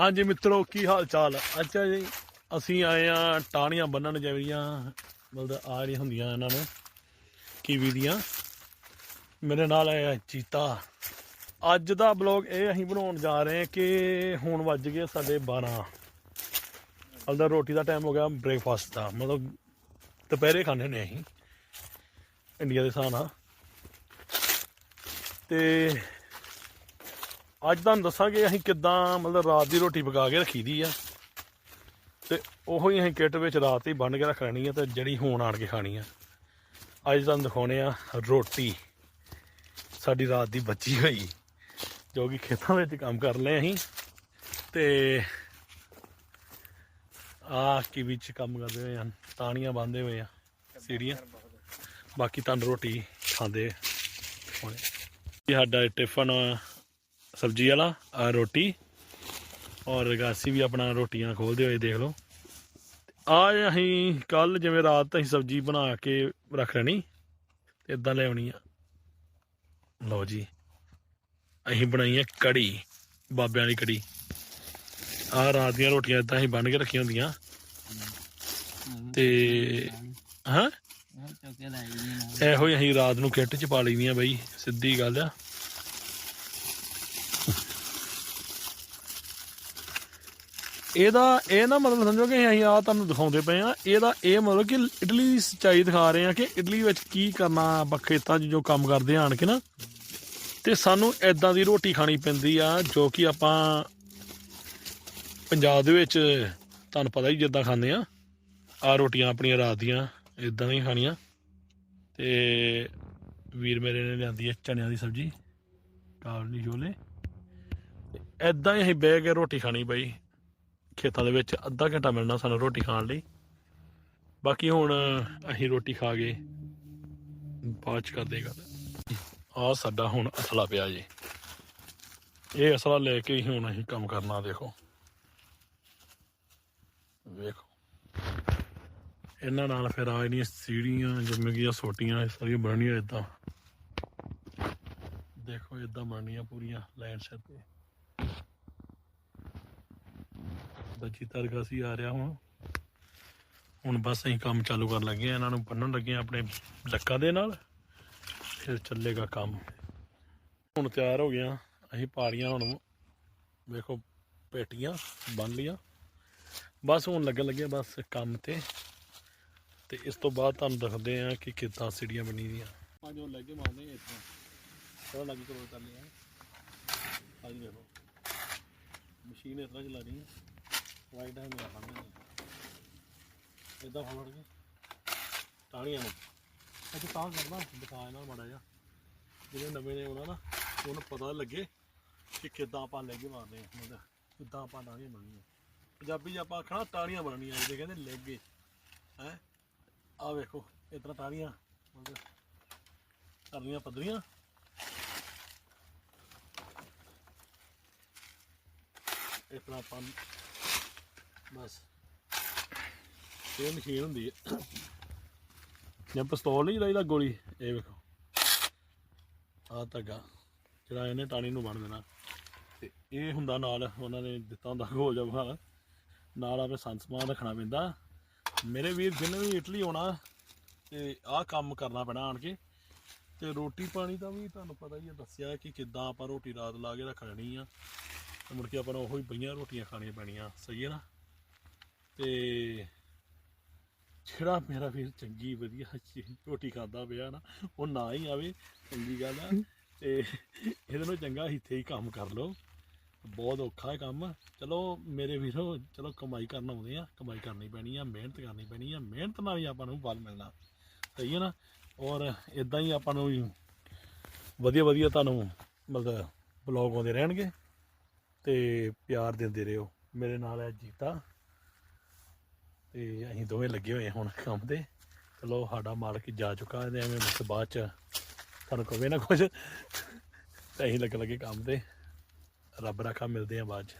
ਹਾਂਜੀ ਮਿੱਤਰੋ, ਕੀ ਹਾਲ ਚਾਲ ਅੱਛਾ ਜੀ ਅਸੀਂ ਆਏ ਆ ਟਾਹਣੀਆਂ ਬੰਨਣ ਜਿਹੜੀਆਂ ਮਤਲਬ ਆ ਜਿਹੜੀਆਂ ਹੁੰਦੀਆਂ ਇਹਨਾਂ ਨੂੰ, ਕੀਵੀ ਦੀਆਂ। ਮੇਰੇ ਨਾਲ ਆਇਆ ਚੀਤਾ। ਅੱਜ ਦਾ ਬਲੌਗ ਇਹ ਅਸੀਂ ਬਣਾਉਣ ਜਾ ਰਹੇ ਹਾਂ ਕਿ ਹੁਣ ਵੱਜ ਗਏ ਸਾਡੇ 12 ਹਲਦਾ ਰੋਟੀ ਦਾ ਟਾਈਮ ਹੋ ਗਿਆ ਬ੍ਰੇਕਫਾਸਟ ਦਾ। ਮਤਲਬ ਦੁਪਹਿਰੇ ਖਾਣੇ ਨੇ ਅਸੀਂ। ਇੰਡੀਆ ਦੇ ਹਿਸਾਬ ਨਾਲ। ਤੇ ਅੱਜ ਤੁਹਾਨੂੰ ਦੱਸਾਂਗੇ ਅਸੀਂ ਕਿੱਦਾਂ ਮਤਲਬ ਰਾਤ ਦੀ ਰੋਟੀ ਪਕਾ ਕੇ ਰੱਖੀ ਦੀ ਆ। ਤੇ ਉਹੋ ਹੀ ਅਸੀਂ ਕਿੱਟ ਵਿੱਚ ਰਾਤ ਹੀ ਬੰਨ ਕੇ ਰੱਖ ਲੈਣੀ ਆ ਤੇ ਜਿਹੜੀ ਹੁਣ ਆਣ ਕੇ ਖਾਣੀ ਆ। ਅੱਜ ਤੁਹਾਨੂੰ ਦਿਖਾਉਣੇ ਆ ਰੋਟੀ। ਸਾਡੀ ਰਾਤ ਦੀ ਬੱਚੀ ਹੋਈ, ਜੋ ਕਿ ਖੇਤਾਂ ਵਿੱਚ ਕੰਮ ਕਰ ਲਏ ਅਸੀਂ। ਤੇ ਆ ਕੀ ਵਿੱਚ ਕੰਮ ਕਰਦੇ ਹੋਏ ਹਨ, ਤਾਣੀਆਂ ਬੰਨਦੇ ਹੋਏ ਆ, ਸੀੜੀਆਂ। ਬਾਕੀ ਤੁਹਾਨੂੰ ਰੋਟੀ ਖਾਂਦੇ ਹੋਣੇ। ਇਹ ਸਾਡਾ ਟਿਫਨ ਸਬਜ਼ੀ ਵਾਲਾ ਆ ਰੋਟੀ। ਔਰ ਗਾਸੀ ਵੀ ਆਪਣਾ ਰੋਟੀਆਂ ਖੋਲਦੇ ਹੋਏ ਦੇਖ ਲਓ। ਆ ਅਸੀਂ ਕੱਲ ਜਿਵੇਂ ਰਾਤ ਅਸੀਂ ਸਬਜ਼ੀ ਬਣਾ ਕੇ ਰੱਖ ਲੈਣੀ ਤੇ ਇਦਾਂ ਲੈ ਆਉਣੀ ਆ। ਲਓ ਜੀ ਅਸੀਂ ਬਣਾਈ ਆ ਕੜੀ ਬਾਬਿਆਂ ਦੀ ਕੜੀ। ਆ ਰਾਤ ਦੀਆਂ ਰੋਟੀਆਂ ਇਦਾਂ ਅਸੀਂ ਬੰਨ ਕੇ ਰੱਖੀਆਂ ਹੁੰਦੀਆਂ। ਤੇ ਹਾਂ? ਇਹੋ ਹੀ ਅਸੀਂ ਰਾਤ ਨੂੰ ਕਿੱਟ ਚ ਪਾ ਲਈਆਂ ਬਈ ਸਿੱਧੀ ਗੱਲ ਆ। ਇਹਦਾ ਇਹ ਨਾ ਮਤਲਬ ਸਮਝੋ ਕਿ ਅਸੀਂ ਆ ਤੁਹਾਨੂੰ ਦਿਖਾਉਂਦੇ ਪਏ ਆ ਇਹਦਾ ਇਹ ਮਤਲਬ ਕਿ ਇਡਲੀ ਦੀ ਸੱਚਾਈ ਦਿਖਾ ਰਹੇ ਆ ਕਿ ਇਡਲੀ ਵਿੱਚ ਕੀ ਕਰਨਾ ਆਪਾਂ ਖੇਤਾਂ 'ਚ ਜੋ ਕੰਮ ਕਰਦੇ ਆਣ ਕੇ ਨਾ। ਤੇ ਸਾਨੂੰ ਐਦਾਂ ਦੀ ਰੋਟੀ ਖਾਣੀ ਪੈਂਦੀ ਆ ਜੋ ਕਿ ਆਪਾਂ ਪੰਜਾਬ ਦੇ ਵਿੱਚ ਤੁਹਾਨੂੰ ਪਤਾ ਹੀ ਜਿੱਦਾਂ ਖਾਂਦੇ ਆ ਆ ਰੋਟੀਆਂ ਆਪਣੀਆਂ ਰਾਤ ਦੀਆਂ ਇਦਾਂ ਹੀ ਖਾਣੀਆਂ। ਤੇ ਵੀਰ ਮੇਰੇ ਨੇ ਲਿਆਂਦੀ ਹੈ ਚਣਿਆਂ ਦੀ ਸਬਜ਼ੀ ਕਾਬਲੀ ਛੋਲੇ। ਐਦਾਂ ਹੀ ਅਸੀਂ ਬਹਿ ਕੇ ਰੋਟੀ ਖਾਣੀ ਬਈ। ਖੇਤਾਂ ਦੇ ਵਿੱਚ ਅੱਧਾ ਘੰਟਾ ਮਿਲਣਾ ਸਾਨੂੰ ਰੋਟੀ ਖਾਣ ਲਈ। ਬਾਕੀ ਹੁਣ ਅਸੀਂ ਰੋਟੀ ਖਾ ਗਏ ਬਾਅਦ ਚ ਕਰਦੇ ਗੱਲ। ਆ ਸਾਡਾ ਹੁਣ ਅਸਲਾ ਪਿਆ ਜੀ। ਇਹ ਅਸਲਾ ਲੈ ਕੇ ਹੀ ਹੁਣ ਅਸੀਂ ਕੰਮ ਕਰਨਾ, ਦੇਖੋ। ਵੇਖੋ। ਇਹਨਾਂ ਨਾਲ ਫਿਰ ਆ ਜਿਹੜੀਆਂ ਸੀੜੀਆਂ ਜਿਵੇਂ ਕਿ ਆ ਸੋਟੀਆਂ, ਇਹ ਸਾਰੀਆਂ ਬਣਨੀਆਂ ਇਦਾਂ ਦੇਖੋ ਇਦਾਂ ਬਣਨੀਆਂ ਪੂਰੀਆਂ ਲਾਈਨ ਸਿਰ ਤੇ। ਬੱਚੀ ਤਰਗਾ ਸੀ ਆ ਰਿਹਾ ਹੁਣ ਹੁਣ ਬਸ ਅਸੀਂ ਕੰਮ ਚਾਲੂ ਕਰਨ ਲੱਗੇ ਆ ਇਹਨਾਂ ਨੂੰ ਬੰਨਣ ਲੱਗੇ ਆ ਆਪਣੇ ਲੱਕਾਂ ਦੇ ਨਾਲ। ਫਿਰ ਚੱਲੇਗਾ ਕੰਮ। ਹੁਣ ਤਿਆਰ ਹੋ ਗਿਆ ਅਸੀਂ ਪਾੜੀਆਂ ਹੁਣ ਵੇਖੋ ਪੇਟੀਆਂ ਬੰਨ ਲੀਆਂ ਬਸ ਹੁਣ ਲੱਗਣ ਲੱਗੇ ਬਸ ਕੰਮ ਤੇ। ਤੇ ਇਸ ਤੋਂ ਬਾਅਦ ਤੁਹਾਨੂੰ ਦੱਸਦੇ ਆ ਕਿ ਕਿੱਦਾਂ ਸਿੜੀਆਂ ਬਣੀ ਦੀਆਂ ਪੰਜ ਉਹ ਲੱਗੇ ਮਾਰਨੇ ਇੱਥੋਂ। ਥੋੜਾ ਲੱਗ ਕਰੋ ਕਰ ਲਿਆ। ਅੱਜ ਦੇਖੋ ਮਸ਼ੀਨ ਇਸ ਤਰ੍ਹਾਂ ਚਲਾ ਰਹੀ ਹੈ ਵਾਈਟ ਹੈ ਮੇਰਾ ਫੜਨਾ ਇਦਾਂ ਫੜ ਕੇ ਟਾਣੀਆਂ ਨੂੰ। ਅੱਜ ਤਾਂ ਕਰਨਾ, ਦਿਖਾ ਇਹਨਾਂ ਮਾੜਾ ਜਿਹਾ। ਜਿਹੜੇ ਨਵੇਂ ਨੇ ਉਹਨਾਂ ਨਾ ਉਹਨੂੰ ਪਤਾ ਲੱਗੇ ਕਿ ਕਿੱਦਾਂ ਆਪਾਂ ਲੈ ਕੇ ਮਾਰਦੇ ਆ, ਮਤਲਬ ਕਿੱਦਾਂ ਆਪਾਂ ਟਾਣੀਆਂ ਬਣਨੀਆਂ। ਪੰਜਾਬੀ 'ਚ ਆਪਾਂ ਆਖਣਾ ਟਾਣੀਆਂ ਬਣਨੀਆਂ ਜਿਹੜੇ ਕਹਿੰਦੇ ਲੈਗੇ ਹੈ? ਆ ਵੇਖੋ ਇਸ ਤਰ੍ਹਾਂ ਮਤਲਬ ਕਰਨੀਆਂ ਪੱਧਰੀਆਂ। ਇਸ ਤਰ੍ਹਾਂ ਆਪਾਂ ਬਸ। ਇਹ ਮਸ਼ੀਨ ਹੁੰਦੀ ਹੈ ਜਾਂ ਪਿਸਤੌਲ ਨਹੀਂ ਲਾਈਦਾ ਗੋਲੀ? ਇਹ ਵੇਖੋ। ਆ ਧਾਗਾ, ਜਿਹੜਾ ਇਹਨੇ ਟਾਣੀ ਨੂੰ ਬੰਨ ਦੇਣਾ। ਤੇ ਇਹ ਹੁੰਦਾ ਨਾਲ, ਉਹਨਾਂ ਨੇ ਦਿੱਤਾ ਹੁੰਦਾ ਹੋ ਜਾਊਗਾ ਨਾਲ ਆਪਣੇ ਸੰਸਮਾਨ ਰੱਖਣਾ ਪੈਂਦਾ। ਮੇਰੇ ਵੀਰ ਜਿਹਨੇ ਵੀ ਇਟਲੀ ਆਉਣਾ, ਤੇ ਆਹ ਕੰਮ ਕਰਨਾ ਪੈਣਾ ਆਣ ਕੇ। ਤੇ ਰੋਟੀ ਪਾਣੀ ਦਾ ਵੀ ਤੁਹਾਨੂੰ ਪਤਾ ਹੀ ਹੈ ਦੱਸਿਆ ਕਿ ਕਿੱਦਾਂ ਆਪਾਂ ਰੋਟੀ ਰਾਤ ਲਾ ਕੇ ਰੱਖ ਲੈਣੀ ਆ। ਤੇ ਮੁੜ ਕੇ ਆਪਾਂ ਨੂੰ ਉਹੀ ਪਈਆਂ ਰੋਟੀਆਂ ਖਾਣੀਆਂ ਪੈਣੀਆਂ। ਸਹੀ ਹੈ ਨਾ? ਤੇ ਜਿਹੜਾ ਮੇਰਾ ਵੀਰ ਚੰਗੀ ਵਧੀਆ ਚੀ- ਰੋਟੀ ਖਾਂਦਾ ਪਿਆ ਨਾ, ਉਹ ਨਾ ਹੀ ਆਵੇ, ਚੰਗੀ ਗੱਲ ਆ। ਤੇ ਇਹਦੇ ਨਾਲ ਚੰਗਾ ਇੱਥੇ ਹੀ ਕੰਮ ਕਰ ਲਓ। ਬਹੁਤ ਔਖਾ ਹੈ ਕੰਮ। ਚਲੋ ਮੇਰੇ ਵੀਰੋ, ਚਲੋ ਕਮਾਈ ਕਰਨ ਆਉਂਦੇ ਆ, ਕਮਾਈ ਕਰਨੀ ਪੈਣੀ ਆ, ਮਿਹਨਤ ਕਰਨੀ ਪੈਣੀ ਆ, ਮਿਹਨਤ ਨਾਲ ਹੀ ਆਪਾਂ ਨੂੰ ਫਲ ਮਿਲਣਾ। ਸਹੀ ਹੈ ਨਾ? ਔਰ ਇਦਾਂ ਹੀ ਆਪਾਂ ਨੂੰ ਵੀ ਵਧੀਆ ਵਧੀਆ ਤੁਹਾਨੂੰ ਮਤਲਬ ਬਲੌਗ ਆਉਂਦੇ ਰਹਿਣਗੇ। ਤੇ ਪਿਆਰ ਦਿੰਦੇ ਰਹੋ। ਮੇਰੇ ਨਾਲ ਹੈ ਜੀਤਾ। ਤੇ ਅਸੀਂ ਦੋਵੇਂ ਲੱਗੇ ਹੋਏ ਹਾਂ ਹੁਣ ਕੰਮ ਤੇ। ਚਲੋ ਸਾਡਾ ਮਾਲਕ ਜਾ ਚੁੱਕਾ ਤੇ ਐਵੇਂ ਮੁੜ ਬਾਅਦ ਚ ਤੁਹਾਨੂੰ ਕਹਵੇ ਨਾ ਕੁਝ ਤੇ ਅਸੀਂ ਲੱਗ ਲੱਗੇ ਕੰਮ ਤੇ। ਰੱਬ ਰਾਖਾ ਮਿਲਦੇ ਆ ਬਾਅਦ ਚ।